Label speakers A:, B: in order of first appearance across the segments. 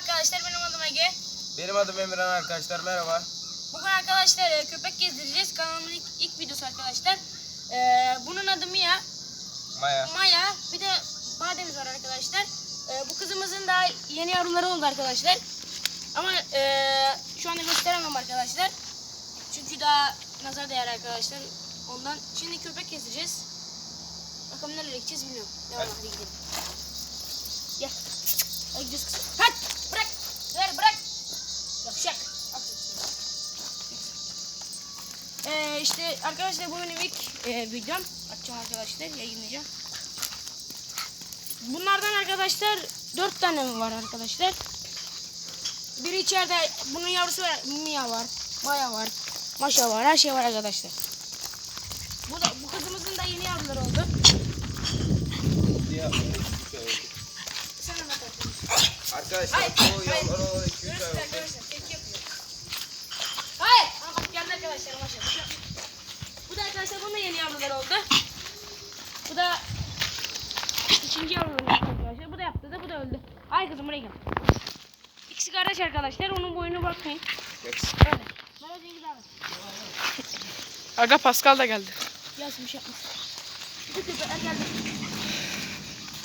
A: arkadaşlar benim adım Ege.
B: Benim adım Emirhan arkadaşlar merhaba.
A: Bugün arkadaşlar e, köpek gezdireceğiz. Kanalımın ilk, ilk videosu arkadaşlar. E, bunun adı Mia.
B: Maya.
A: Maya. Bir de bademiz var arkadaşlar. E, bu kızımızın daha yeni yavruları oldu arkadaşlar. Ama e, şu anda gösteremem arkadaşlar. Çünkü daha nazar değer arkadaşlar. Ondan şimdi köpek gezdireceğiz. Bakalım nereye gideceğiz bilmiyorum. Devam
B: Hadi.
A: hadi gidelim. Gel. Hadi gidiyoruz kızım. Hadi işte arkadaşlar bu benim ilk e, videom. Açacağım arkadaşlar yayınlayacağım. Bunlardan arkadaşlar dört tane mi var arkadaşlar? Biri içeride bunun yavrusu var. Mia var. Maya var. Maşa var. Her şey var arkadaşlar. Bu da bu kızımızın da yeni yavruları oldu. Arkadaşlar.
B: Arkadaşlar
A: Hayır,
B: bu. yavrular o 2-3 ay
A: Görürsün
B: oldu.
A: arkadaşlar. Tepki yapıyor. Hayır. Ama bak geldi arkadaşlar maşallah. Bu da arkadaşlar bunun da yeni yavruları oldu. Bu da ikinci yavruları arkadaşlar. Bu da yaptı da bu da öldü. Ay kızım buraya gel. İkisi kardeş arkadaşlar. Onun boyunu bakmayın. Böyle. Böyle abi.
C: Aga Pascal da geldi.
A: Gelsin bir şey yapmaz. Geldi.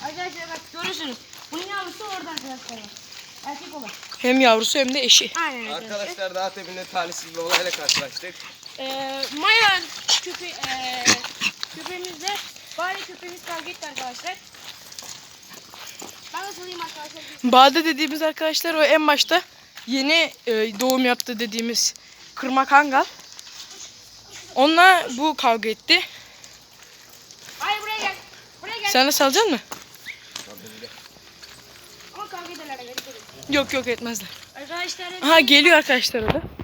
A: Arkadaşlar bak görürsünüz. Bunun yavrusu orada arkadaşlar. Erkek olan.
C: Hem yavrusu hem de eşi.
A: Aynen arkadaşlar.
B: Arkadaşlar daha tepinde talihsiz bir olayla karşılaştık.
A: Ee, Maya köpe ee, köpeğimizle bari köpeğimiz kavga etti arkadaşlar. Ben de sorayım arkadaşlar.
C: Bade dediğimiz arkadaşlar o en başta yeni e, doğum yaptı dediğimiz kırma kangal. Onunla bu kavga etti.
A: Hayır buraya gel. Buraya gel.
C: Sen de salacaksın mı?
A: Ama kavga ederler. Gel, gel.
C: Yok yok etmezler.
A: Arkadaşlar.
C: Aha geliyor arkadaşlar o da.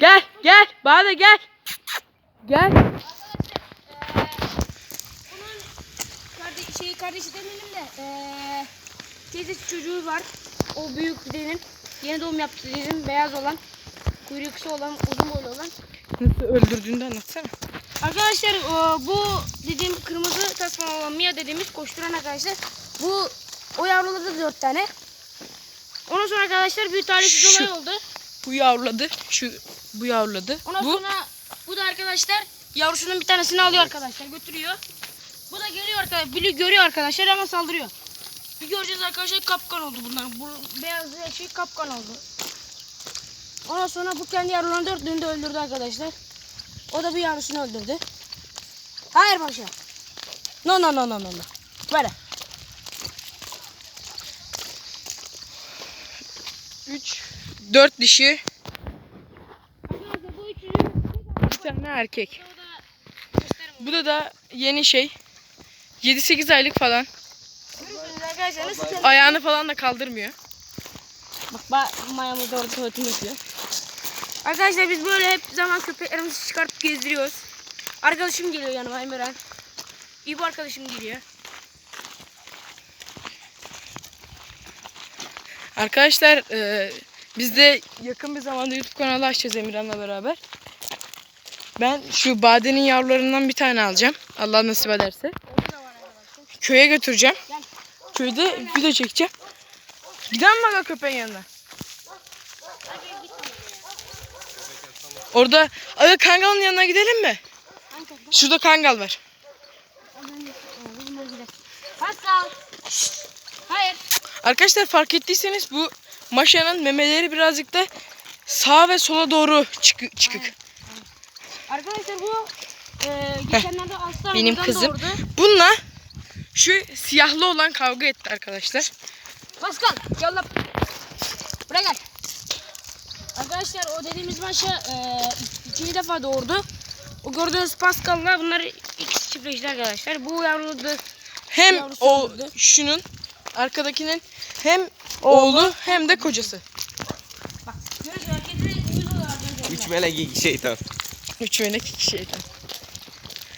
A: Gel.
C: Gel gel Bade gel. Gel.
A: Arkadaşlar. Bunun kardeşi, şey, kardeşi demeyelim de ee, teyze çocuğu var. O büyük dedim. Yeni doğum yaptı dedim. Beyaz olan. Kuyruğu kısa olan, uzun boylu olan.
C: Nasıl öldürdüğünü anlatsana.
A: Arkadaşlar e, bu dediğim kırmızı tasma olan Mia dediğimiz koşturan arkadaşlar. Bu o yavruladı da dört tane. Ondan sonra arkadaşlar bir talihsiz
C: Şu-
A: olay oldu.
C: Bu yavruladı. Şu bu yavruladı.
A: Ondan
C: Bu
A: sonra bu da arkadaşlar yavrusunun bir tanesini alıyor arkadaşlar götürüyor. Bu da geliyor arkadaşlar biliyor görüyor arkadaşlar ama saldırıyor. Bir göreceğiz arkadaşlar kapkan oldu bunlar. Bu beyaz şey kapkan oldu. Ondan sonra bu kendi yavrularını dördünü de öldürdü arkadaşlar. O da bir yavrusunu öldürdü. Hayır paşa. No no no no no. no. Böyle.
C: 3 4 dişi,
A: Arkadaşlar bu üçünü
C: bir tane erkek. Bu da da yeni şey. 7-8 aylık falan. Ayağını falan da kaldırmıyor.
A: Bak ba mayamız da orada tuvaletini yapıyor. Arkadaşlar biz böyle hep zaman köpeklerimizi çıkartıp gezdiriyoruz. Arkadaşım geliyor yanıma Emirhan. İyi bu arkadaşım geliyor.
C: Arkadaşlar e, biz de yakın bir zamanda YouTube kanalı açacağız Emirhan'la beraber. Ben şu badenin yavrularından bir tane alacağım. Allah nasip ederse. Köye götüreceğim. Köyde video çekeceğim. Gidelim aga köpeğin yanına? Orada aga kangalın yanına gidelim mi? Şurada kangal var.
A: Pascal. Hayır.
C: Arkadaşlar fark ettiyseniz bu maşanın memeleri birazcık da sağa ve sola doğru çıkı- çıkık.
A: Arkadaşlar bu e, geçenlerde Aslan
C: Benim kızım.
A: doğurdu.
C: Bununla şu siyahlı olan kavga etti arkadaşlar.
A: Pascal gel lan. Buraya gel. Arkadaşlar o dediğimiz maşa e, ikinci defa doğurdu. O gördüğünüz Pascal'la bunlar ikisi çiftleşti arkadaşlar. Bu yavruladı.
C: Hem
A: Yavrusu
C: o
A: öldü.
C: şunun arkadakinin hem oğlu hem de kocası.
A: Bak görüyorsun hareketleri yüz oluyor arkadaşlar.
B: Üç melek iki şeytan.
C: Üç melek iki şeytan.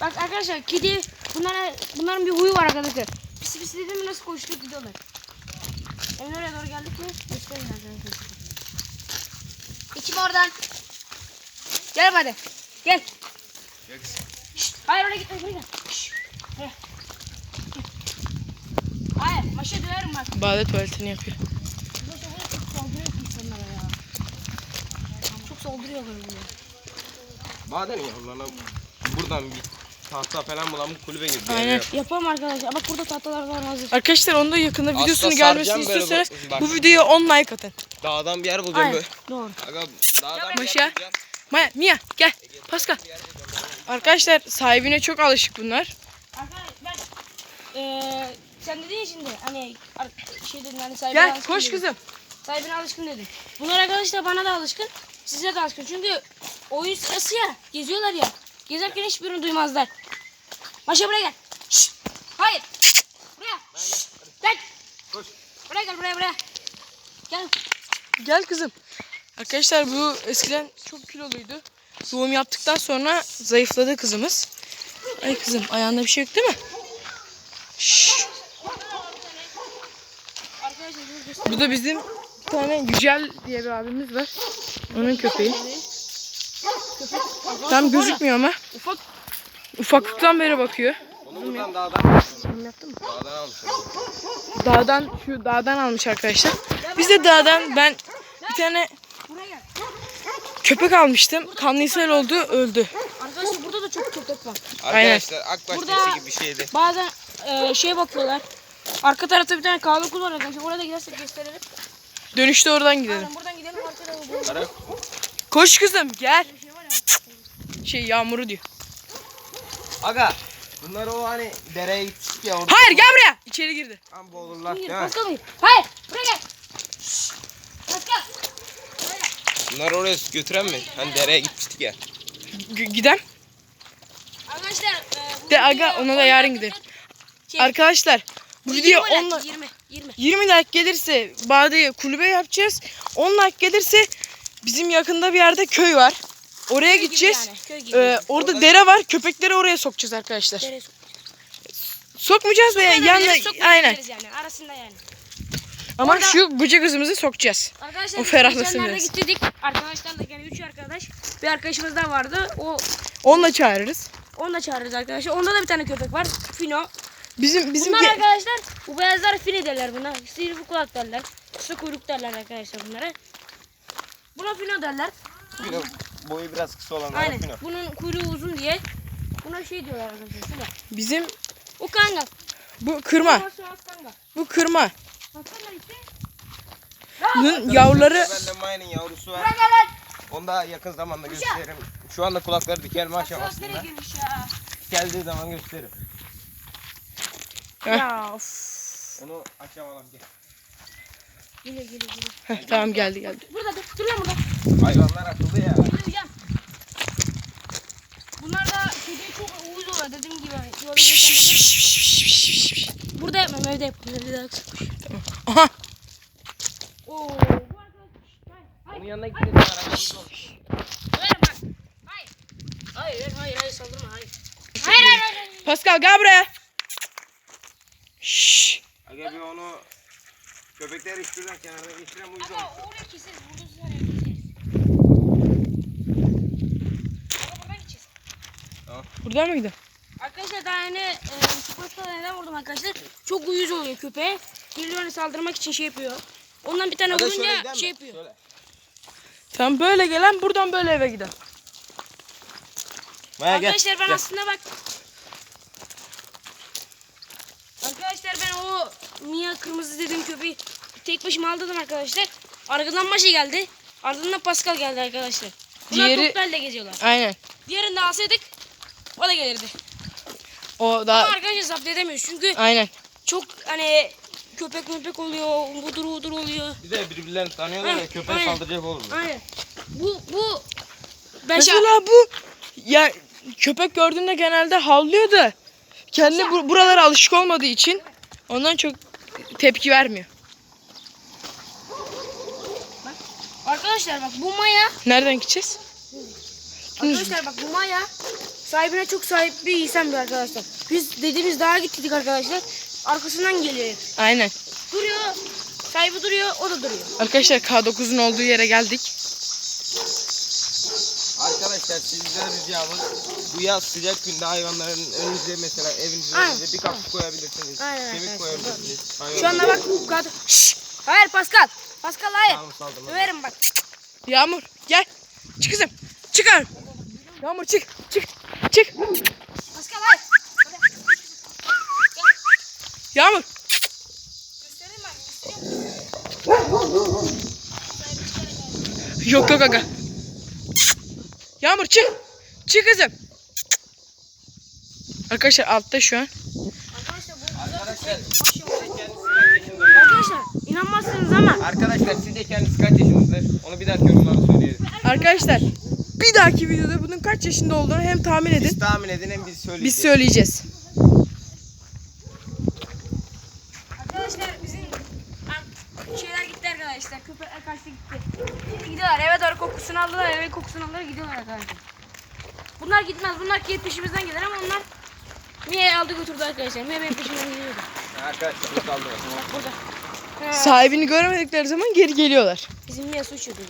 A: Bak arkadaşlar kedi bunlara, bunların bir huyu var arkadaşlar. Pis pis dedim nasıl koşturup gidiyorlar. Emin oraya doğru geldik mi? Göstereyim arkadaşlar. İçim oradan. Gel hadi. Gel. Şşt, hayır oraya gitme. Şuraya gel. Şşt, buraya. Hayır maşa. Döverim bak.
C: Bade tuvaletini yapıyor.
A: Çok saldırıyor ki insanlara ya. Çok saldırıyor böyle.
B: Maden yavrularına buradan bir tahta falan bulan bu kulübe gibi. bir yer
C: Aynen.
B: yap.
A: Yapalım arkadaşlar. Bak burada tahtalar var hazır.
C: Arkadaşlar onu da yakında videosunu gelmesini istiyorsanız bu, videoya 10 like atın.
B: Dağdan bir yer bulacağım
A: Aynen.
B: böyle.
A: Doğru.
B: Aga dağdan bir
C: Başa.
B: yer bulacağım.
C: Maya, Mia gel. Pascal. Arkadaşlar sahibine çok alışık bunlar.
A: Arkadaşlar ben eee sen dedin ya şimdi hani şey dedin hani sahibine
C: Gel
A: alışkın
C: koş
A: dedin.
C: kızım.
A: Sahibine alışkın dedin. Bunlar arkadaşlar bana da alışkın. Size de alışkın. Çünkü oyun sırası ya. Geziyorlar ya. Gezerken hiçbirini duymazlar. Maşa buraya gel. Şşt. Hayır. Buraya. Şşt. Gel.
B: Koş.
A: Buraya gel buraya buraya. Gel.
C: Gel kızım. Arkadaşlar bu eskiden çok kiloluydu. Doğum yaptıktan sonra zayıfladı kızımız. Ay kızım ayağında bir şey yok değil mi? Şşş. Bu da bizim bir tane Yücel diye bir abimiz var. Onun köpeği. Tam gözükmüyor ama
A: Ufak.
C: ufaklıktan beri bakıyor.
B: Onu buradan dağdan almış? Dağdan almış.
C: Dağdan şu dağdan almış arkadaşlar. Biz de dağdan ben bir tane köpek almıştım. Kanlı ishal oldu öldü.
A: Arkadaşlar burada da çok köpek var.
B: Arkadaşlar akbaş
A: Burada-
B: gibi bir şeydi.
A: Bazen e, şeye bakıyorlar. Arka tarafta bir tane kahve kulu var arkadaşlar. Oraya da gidersek gösterelim.
C: Dönüşte oradan gidelim.
A: Aynen buradan gidelim arkada olduğu
B: Kara
C: Koş kızım gel.
A: şey
C: yağmuru diyor.
B: Aga bunlar o hani dereye gittik ya orada.
C: Hayır gel buraya. İçeri girdi.
B: Tam boğulurlar
A: Hayır,
B: değil mi?
A: Pascal hayır. Hayır, buraya gel. Şşş. Pascal.
B: Bunları oraya götüren mi? Hani dereye gitmiştik ya.
C: G- giden.
A: Arkadaşlar. E, bu
C: De aga, ona da yarın gidelim.
A: Şey,
C: Arkadaşlar bu video
A: 20
C: 10
A: like,
C: like,
A: 20, 20.
C: 20 like gelirse Bade'ye kulübe yapacağız. 10 like gelirse bizim yakında bir yerde köy var. Oraya
A: Köy gibi
C: gideceğiz.
A: yani, köy gibi.
C: Ee, orada dere var. Köpekleri oraya sokacağız arkadaşlar.
A: Nereye sok-
C: Sokmayacağız veya yanına aynen.
A: Yani, arasında yani.
C: Ama
A: Orada-
C: şu bıcı kızımızı sokacağız.
A: Arkadaşlar
C: O
A: biz
C: ferahlasın biraz.
A: gittik. Arkadaşlarla yani 3 arkadaş. Bir arkadaşımız daha vardı. O
C: Onunla çağırırız.
A: onu da çağırırız arkadaşlar. Onda da bir tane köpek var. Fino.
C: Bizim bizim
A: Bunlar arkadaşlar bu beyazlar fini derler buna. Sivri kulak derler. Kısa kuyruk derler arkadaşlar bunlara. Buna fino derler.
B: Fino, boyu biraz kısa olanlar
A: Aynen.
B: fino.
A: Bunun kuyruğu uzun diye. Buna şey diyorlar arkadaşlar. Şuna.
C: bizim
A: O kangal.
C: bu kırma. Bu kırma. Bunun yavruları
B: Bende Maya'nın yavrusu var. Onu da yakın zamanda gösteririm. Şu anda kulakları dikelme aşamasında. Geldiği zaman gösteririm.
A: Ya of.
B: Onu açamam gel.
A: Geliyor geliyor geliyor.
C: Heh, tamam geldi geldi.
A: Burada dur. Dur lan burada.
B: Hayvanlar akıllı ya.
A: Geliyor Bunlar da kediye çok uyuz oluyor dediğim gibi. Yolda geçen de- Burada yapmam evde yapıyorum. Evde daha kısmış.
C: Aha.
A: Oo. Bu arkadaş. Hayır.
B: Onun yanına gidelim.
A: Hayır bak. Hayır. Hayır hayır hayır saldırma hayır. Hayır hayır hayır. hayır.
C: Pascal gel buraya. Şşş.
B: Aga bir onu köpekleri şuradan kenarda geçiren bu yüzden.
A: Ama oraya keseriz. Burada siz oraya keseriz. Ama buradan gideceğiz.
C: Buradan mı gidelim?
A: Arkadaşlar daha yeni e, çikolata neden vurdum arkadaşlar. Çok uyuz oluyor köpeğe. Geliyor hani saldırmak için şey yapıyor. Ondan bir tane
B: Aga şöyle
A: vurunca
B: gidelim
A: şey
B: mi?
A: yapıyor.
B: Şöyle.
C: Tamam böyle gelen buradan böyle eve gidelim.
B: Maya gel.
A: Arkadaşlar ben
B: gel.
A: aslında bak. Arkadaşlar ben o Mia kırmızı dediğim köpeği tek başıma aldım arkadaşlar. Arkadan Maşa geldi. Ardından Pascal geldi arkadaşlar. Bunlar
C: Diğeri-
A: Diğeri... geziyorlar.
C: Aynen.
A: Diğerini de alsaydık o da gelirdi.
C: O
A: Ama
C: daha
A: arkadaşlar zapt edemiyoruz çünkü
C: aynen.
A: çok hani köpek köpek oluyor, budur budur oluyor.
B: Bir de birbirlerini tanıyorlar ya
A: Hı,
B: köpeğe
A: aynen.
B: saldıracak olur?
A: Aynen. Bu bu ben
C: Mesela bu ya köpek gördüğünde genelde havlıyor da kendi bu, buralara alışık olmadığı için ondan çok tepki vermiyor.
A: Arkadaşlar bak bu Maya
C: Nereden gideceğiz?
A: Arkadaşlar bak bu Maya sahibine çok sahip bir insan bir arkadaşlar. Biz dediğimiz dağa gittik arkadaşlar. Arkasından geliyor.
C: Aynen.
A: Duruyor. Sahibi duruyor, o da duruyor.
C: Arkadaşlar K9'un olduğu yere geldik.
B: Arka Arkadaşlar sizden ricamız bu yaz sıcak günde hayvanların önünüze mesela evinizin
A: Aynen.
B: önünüze bir kapı koyabilirsiniz.
A: Aynen
B: Kemik
A: arkadaşlar,
B: koyabilirsiniz.
A: Şu anda bak kadar. Şşş. Hayır Pascal. Pascal hayır.
B: Tamam, saldırma.
A: Döverim bak.
C: Yağmur gel. Çık kızım. Çıkar. Yağmur çık. Çık. Çık.
A: Pascal hayır.
C: Yağmur.
A: Göstereyim ben. göstereyim.
C: Yok yok aga. Yağmur çık. Çık kızım. Arkadaşlar altta şu an.
A: Arkadaşlar bu
B: Arkadaşlar,
A: Arkadaşlar inanmazsınız ama
B: arkadaşlar siz de kendisi kaç yaşınızdır? Onu bir dakika yorumlarda söyleyelim.
C: Arkadaşlar bir dahaki videoda bunun kaç yaşında olduğunu hem tahmin edin.
B: Biz tahmin edin hem biz söyleyeceğiz.
C: Biz söyleyeceğiz.
A: arkadaşlar bizim an- şeyler gitti arkadaşlar. Köpekler kaçtı gitti. Gidiyorlar eve doğru kokusunu Eve kokusunu aldılar gidiyorlar arkadaşlar. Bunlar gitmez. Bunlar ki peşimizden gelir ama onlar Mia'yı aldı götürdü arkadaşlar. Mia benim peşimden gidiyordu.
B: Arkadaşlar bu saldırıyor.
A: Bak burada. Ha,
C: Sahibini görmedikleri zaman geri geliyorlar.
A: bizim Mia su içiyordu.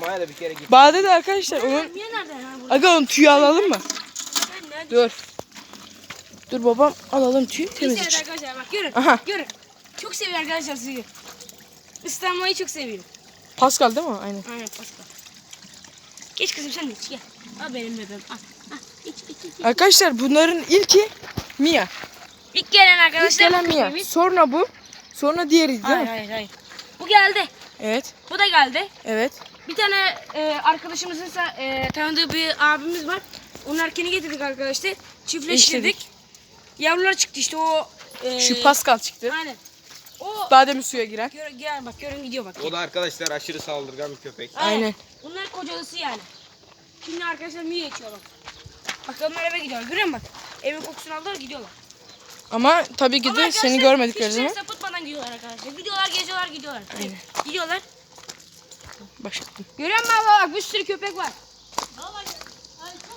B: Maya da bir kere gitti.
C: Bade de arkadaşlar onun
A: Mia nerede ha burada?
C: Aga onun tüyü alalım mı?
A: Ben nerede?
C: Dur. Dur babam alalım tüy temiz için.
A: arkadaşlar bak görün.
C: Aha.
A: Görün. Çok seviyor arkadaşlar suyu. Islanmayı çok seviyor.
C: Pascal değil mi? Aynen.
A: Aynen Pascal. Geç kızım sen de iç gel. Al benim bebeğim al. Al iç iç iç. iç.
C: Arkadaşlar bunların ilki Mia.
A: İlk gelen
C: İlk
A: arkadaşlar.
C: gelen Mia. Sonra bu. Sonra diğeri değil
A: Hayır
C: mi?
A: hayır hayır. Bu geldi.
C: Evet.
A: Bu da geldi.
C: Evet.
A: Bir tane e, arkadaşımızın e, tanıdığı bir abimiz var. Onun erkeğini getirdik arkadaşlar. Çiftleştirdik. Yavrular çıktı işte o. E,
C: Şu Pascal çıktı.
A: Aynen. O
C: demin suya giren.
A: gör, gel bak görün gidiyor bak.
B: O da arkadaşlar aşırı saldırgan bir köpek.
C: Aynen.
A: Bunlar kocalısı yani. Şimdi arkadaşlar Mia içiyorlar. Bak onlar eve gidiyorlar. Görüyor musun bak? Evin kokusunu aldılar gidiyorlar.
C: Ama tabii ki
A: Ama
C: de
A: arkadaşlar
C: seni görmedikleri
A: hiçbiri
C: zaman
A: sapıtmadan gidiyorlar arkadaşlar. Gidiyorlar geziyorlar gidiyorlar. Gidiyorlar.
C: başlattım.
A: Görüyor musun abla bak bir sürü köpek var.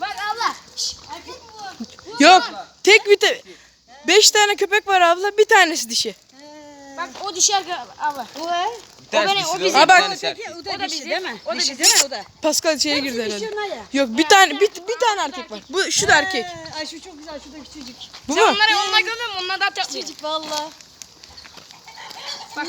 A: Bak abla. Şşş.
C: Yok. Tek bir te- Beş tane köpek var abla. Bir tanesi dişi.
A: Bak o dişi arka abla.
B: Bir tanesi
A: benim, o
B: dişi,
A: bizim.
C: Ha, bak.
A: O da bizim. Değil mi? O da bizim. değil mi o da?
C: Pascal içeri girdi herhalde. Yok bir tane bir, bir tane erkek var. Bu şu da erkek.
D: Ay şu çok güzel şuradaki çocuk.
C: Bu
A: Sen
C: mu?
A: onları onlar görmüyor musun? Onlar da tatlı.
D: Çocuk valla.
A: Bak.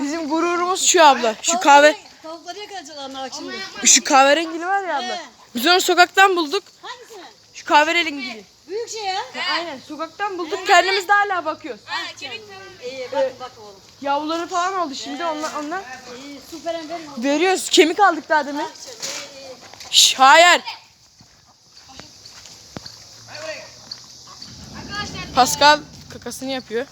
C: Bizim gururumuz şu abla. Şu kahve
D: Tavukları yakalayacaklar bak şimdi.
C: şu kahverengili var ya abla. Biz onu sokaktan bulduk.
D: Hangisini?
C: Şu kahverengili.
D: Büyük şey ya.
C: Aynen sokaktan bulduk. Kendimiz de hala bakıyoruz.
A: Ha, kemik.
D: İyi bak bak oğlum.
C: Yavruları falan oldu şimdi onlar onlar.
D: İyi süper ender?
C: Veriyoruz. Kemik aldık daha demin. Şş, hayır.
A: Arkadaşlar
C: Pascal kakasını yapıyor.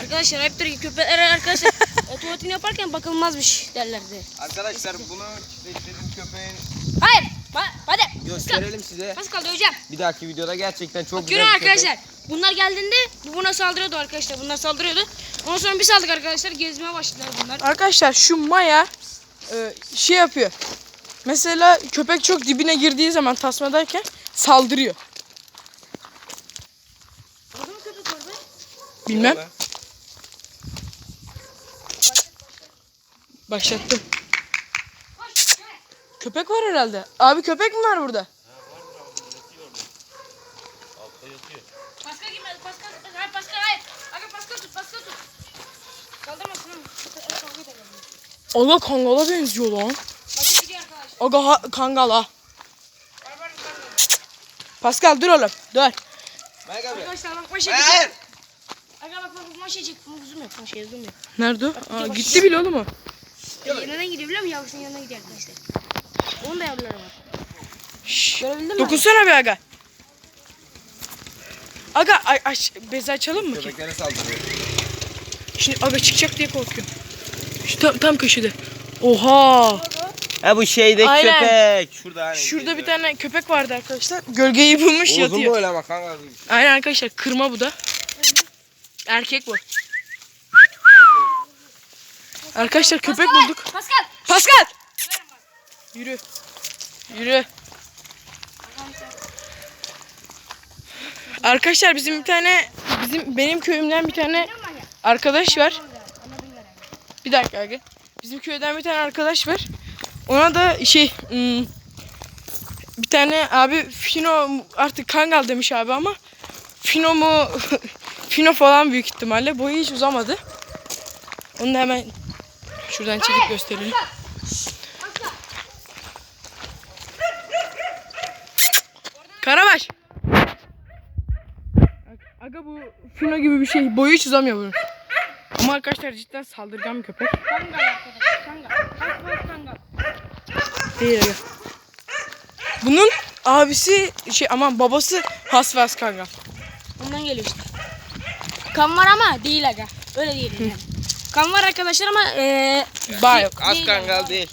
A: Arkadaşlar hep diyor ki köpekler arkadaşlar e, tuvaletini yaparken bakılmazmış derlerdi.
B: Arkadaşlar bunu çiftleştirdiğim köpeğin
A: Hayır. Ba hadi.
B: gösterelim size.
A: Pascal döveceğim.
B: Bir dahaki videoda gerçekten çok güzel
A: Görün
B: bir köpek.
A: arkadaşlar. Bunlar geldiğinde bu buna saldırıyordu arkadaşlar. Bunlar saldırıyordu. Ondan sonra bir saldık arkadaşlar. Gezmeye başladılar bunlar.
C: Arkadaşlar şu Maya e, şey yapıyor. Mesela köpek çok dibine girdiği zaman tasmadayken saldırıyor.
A: Orada mı köpek var be?
C: Bilmem. Başlattım. Köpek var herhalde. Abi köpek mi var burada?
A: Pascal girmedi. Pascal. Hayır Pascal hayır. Aga Pascal tut. Pascal tut. Kaldırmasın. Köpekler kavga eder.
C: Aga kangala benziyor lan.
A: Bakın gidiyor arkadaşlar.
C: Aga ha, kangal ha.
A: Barbar?
C: Pascal dur oğlum. Dur.
B: Mike abi.
A: Arkadaşlar bak maşa
B: Hayır.
A: Aga bak bak maşa çek. Bunu zoom yap. Zoom yap.
C: Nerede o? Aa, gitti bile oğlum o.
A: Yanına gidiyor biliyor musun? Yavrusunun yanına gidiyor arkadaşlar. Onun da yavruları var.
C: Şşş.
A: Görebildin mi?
C: Dokunsana be aga. Aga ay, aç, bezi açalım mı ki?
B: Köpeklere saldırıyor.
C: Şimdi aga çıkacak diye korkuyorum. Şu tam, tam köşede. Oha.
B: Ha bu şeydeki
C: Aynen.
B: köpek. Şurada hani.
C: Şurada bir tane köpek vardı arkadaşlar. Gölgeyi bulmuş
B: Uzun
C: yatıyor.
B: boylu ama kanka.
C: Aynen arkadaşlar kırma bu da. Erkek bu. Arkadaşlar köpek
A: Pascal,
C: bulduk.
A: Pascal.
C: Pascal. Yürü. Yürü. Arkadaşlar bizim bir tane bizim benim köyümden bir tane arkadaş var. Bir dakika abi. Bizim köyden bir tane arkadaş var. Ona da şey hmm, bir tane abi Fino artık Kangal demiş abi ama Fino mu Fino falan büyük ihtimalle boyu hiç uzamadı. Onu da hemen şuradan çekip gösterelim. Karabaş. Aga bu Fino gibi bir şey. Boyu hiç uzamıyor bunun. Ama arkadaşlar cidden saldırgan bir köpek.
A: Kangal arkadaşlar. Kangal. Kangal. Kangal.
C: Değil aga. Bunun abisi şey aman babası Hasvas Kangal.
A: Ondan geliyor işte. Kan var ama değil aga. Öyle değil yani. Kan var arkadaşlar ama eee
C: Bağ yok.
B: Az
A: Değil
B: kangal
A: yani.
B: değil.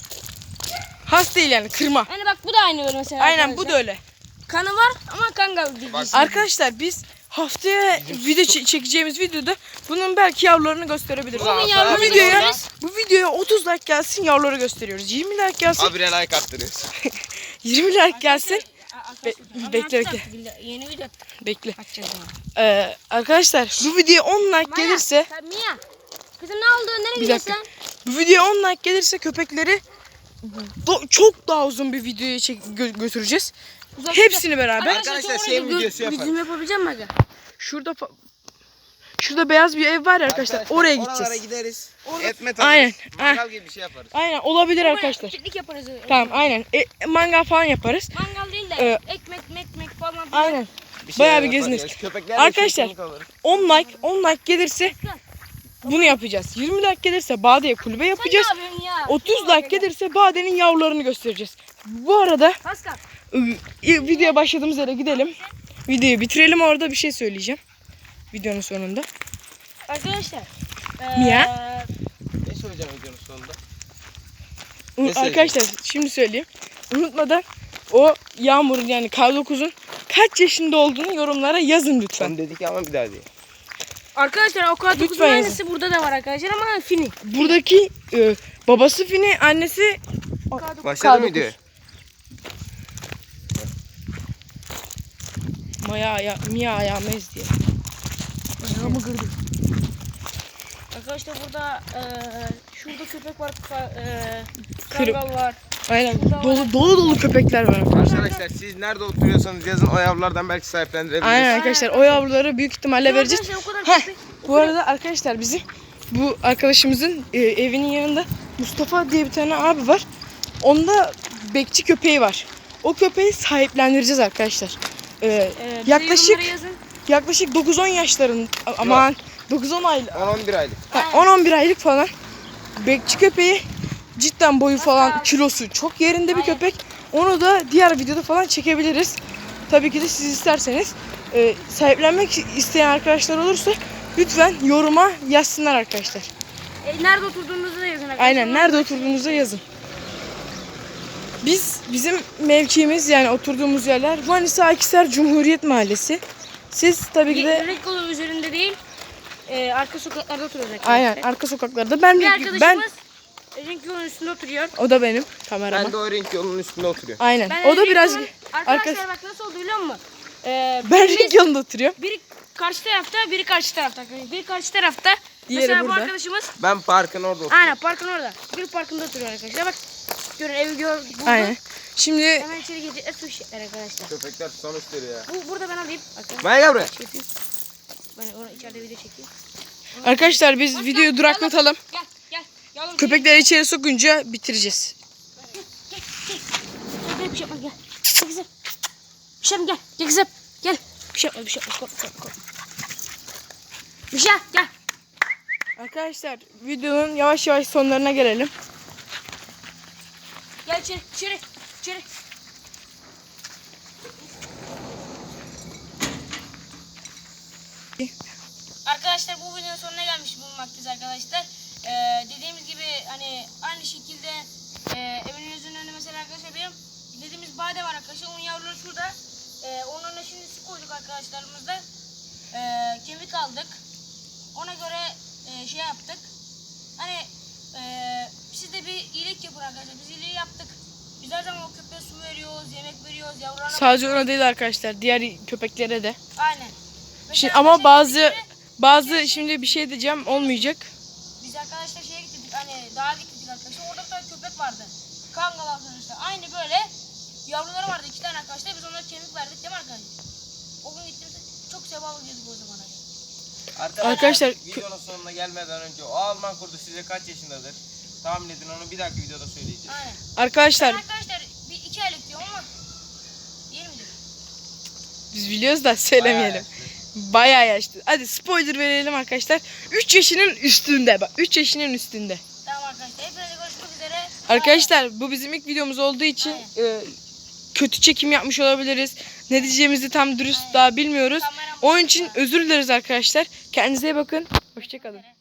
C: Has değil yani kırma.
A: hani bak bu da aynı böyle mesela.
C: Aynen bu
A: arkadaşlar.
C: da öyle.
A: Kanı var ama kangal değil.
C: Arkadaşlar biz haftaya video çe- çekeceğimiz videoda bunun belki yavrularını gösterebiliriz.
B: Bunun
C: Bu
B: yavrularını
C: videoya bu videoya 30 like gelsin yavruları gösteriyoruz. 20 like gelsin.
B: Habire like attırıyorsun.
C: 20 like gelsin. Be- bekle, bekle.
A: Yeni video
C: Bekle.
A: atacağız ama.
C: Ee, arkadaşlar bu videoya 10 like
A: Maya,
C: gelirse
A: sen Mia. Kızım ne oldu? Nereye
C: Bir
A: gidiyorsun
C: dakika. Bu videoya 10 like gelirse köpekleri do- çok daha uzun bir videoya çek- gö- götüreceğiz.
A: Uzak
C: Hepsini beraber.
B: Arkadaşlar şey videosu yaparız.
A: Bizim yapabilecek misin aga?
C: Şurada fa- Şurada beyaz bir ev var ya arkadaşlar. Oraya
B: Oralara
C: gideceğiz.
B: gideriz.
A: Orada-
B: Etmet
C: Aynen,
B: alırız. Mangal gibi bir şey yaparız.
C: Aynen olabilir arkadaşlar.
A: Piknik yaparız.
C: Tamam aynen. E, mangal falan yaparız.
A: Mangal değil de
C: Ee,
A: ekmek mekmek falan. filan.
C: Aynen.
B: Bir
C: Bayağı bir geziniriz.
B: yaparız. Köpeklerle
C: Arkadaşlar,
B: çirkinlik alırız.
C: 10 like 10 like gelirse bunu yapacağız. 20 like gelirse Bade'ye kulübe yapacağız.
A: Sen ne yapıyorsun ya?
C: 30 like gelirse Bade'nin yavrularını göstereceğiz. Bu arada
A: Pascal.
C: ı, videoya başladığımız yere gidelim. Videoyu bitirelim orada bir şey söyleyeceğim. Videonun sonunda.
A: Arkadaşlar. Eee,
B: Ne söyleyeceğim videonun sonunda? Ne
C: Arkadaşlar şimdi söyleyeyim. Unutmadan o Yağmur'un yani K9'un kaç yaşında olduğunu yorumlara yazın lütfen.
B: Sen dedik ama bir daha değil.
A: Arkadaşlar o kadar
C: Lütfen
A: dokuzun
C: yazın.
A: aynısı burada da var arkadaşlar ama fini.
C: Buradaki e, babası Fini, annesi
B: Başladı
C: K9.
B: mı video?
C: Maya aya, Mia ayağımı ezdi ya. Ayağımı kırdı.
A: Arkadaşlar burada eee şurada köpek var. eee
C: Kırık.
A: Var.
C: Aynen. Dolu dolu dolu köpekler var.
B: Arkadaşlar siz nerede oturuyorsanız yazın o yavrulardan belki sahiplendirebiliriz.
C: Aynen arkadaşlar o yavruları büyük ihtimalle vereceğiz. Heh, bu arada arkadaşlar bizim bu arkadaşımızın e, evinin yanında Mustafa diye bir tane abi var. Onda bekçi köpeği var. O köpeği sahiplendireceğiz arkadaşlar. Ee,
A: Eee, bize
C: yaklaşık
A: yorumlara yazın.
C: yaklaşık 9-10 yaşların a- aman 9-10 aylık
B: 10-11 aylık.
C: ha, 10-11 aylık falan bekçi köpeği cidden boyu falan kilosu çok yerinde bir köpek. Onu da diğer videoda falan çekebiliriz. Tabii ki de siz isterseniz e, sahiplenmek isteyen arkadaşlar olursa lütfen yoruma yazsınlar arkadaşlar.
A: E, nerede oturduğunuzu da yazın arkadaşlar.
C: Aynen nerede oturduğunuzu yazın. Biz bizim mevkimiz yani oturduğumuz yerler Manisa Akisar Cumhuriyet Mahallesi. Siz tabii ki de
A: Direkt yolu üzerinde değil. eee arka sokaklarda oturuyoruz arkadaşlar.
C: aynen arka sokaklarda ben
A: Bir
C: ben
A: arkadaşımız renk yolun üstünde oturuyor.
C: o da benim kameraman.
B: Ben de o renk yolunun üstünde oturuyor.
C: Aynen.
A: Ben
C: o da biraz
A: yolun- Arkadaşlar
C: arka
A: bak nasıl oldu biliyor musun? Eee
C: ben
A: birimiz-
C: renk yolunda oturuyorum.
A: Biri karşı tarafta, biri karşı tarafta. Biri karşı tarafta.
C: Diğeri
A: Mesela bu
C: burada.
A: arkadaşımız
B: Ben parkın orada oturuyorum.
A: aynen parkın orada. Bir parkında oturuyor arkadaşlar. Bak görün evi gör buldu.
C: Aynen. Şimdi
A: Hemen içeri gireceğiz. Su şişler arkadaşlar.
B: Köpekler susamış ya.
A: Bu burada ben alayım. Arkadaşlar.
B: Maya gel buraya.
A: Şey yapayım. Ben orada içeride video çekeyim.
C: arkadaşlar biz videoyu duraklatalım.
A: Gel gel. Yavrum,
C: Köpekleri içeri sokunca bitireceğiz.
A: Gel, gel. Gel bir şey yapma gel. Gel kızım. Bir şey yapma gel. Gel kızım. Gel. Bir şey yapma bir şey yapma. Korkma korkma. korkma. Bir şey yap, gel.
C: Arkadaşlar videonun yavaş yavaş sonlarına gelelim.
A: Gel içeri içeri içeri. Arkadaşlar bu videonun sonuna gelmiş bulunmaktayız arkadaşlar. Ee, dediğimiz gibi hani aynı şekilde e, evinizin önünde mesela arkadaşlar benim dediğimiz bade var arkadaşlar. Onun yavruları şurada. Ee, onun önüne şimdi su koyduk arkadaşlarımızda. Ee, kemik aldık. Ona göre e, şey yaptık. Hani e, siz de bir iyilik yapın arkadaşlar. Biz iyiliği yaptık. Biz her zaman o köpeğe su veriyoruz, yemek veriyoruz, yavrularına
C: Sadece ona değil arkadaşlar diğer köpeklere de.
A: Aynen. Mesela
C: Şimdi ama
A: arkadaşlar
C: bazı bazı şimdi bir şey diyeceğim olmayacak.
A: Biz arkadaşlar şeye gittik hani dağa gittik arkadaşlar. Orada bir tane köpek vardı. Kangal arkadaşlar. Aynı böyle yavruları vardı iki tane arkadaşlar. Biz onlara kemik verdik değil mi arkadaşlar? O gün gittiğimizde çok sevaplı girdik o zaman.
C: Arkadaşlar,
B: videonun sonuna gelmeden önce o Alman kurdu size kaç yaşındadır? Tahmin edin onu bir dahaki videoda söyleyeceğim.
A: Aynen.
C: Arkadaşlar
A: Arkadaşlar bir iki aylık diyor ama değil midir?
C: biz biliyoruz da söylemeyelim. Bayağı yaşlı. Hadi spoiler verelim arkadaşlar. 3 yaşının üstünde. Bak 3 yaşının üstünde.
A: Tamam arkadaşlar. Hepinize görüşmek üzere.
C: Arkadaşlar bu bizim ilk videomuz olduğu için e, kötü çekim yapmış olabiliriz. Ne diyeceğimizi tam dürüst daha bilmiyoruz. Onun için özür dileriz arkadaşlar. Kendinize iyi bakın. Hoşçakalın.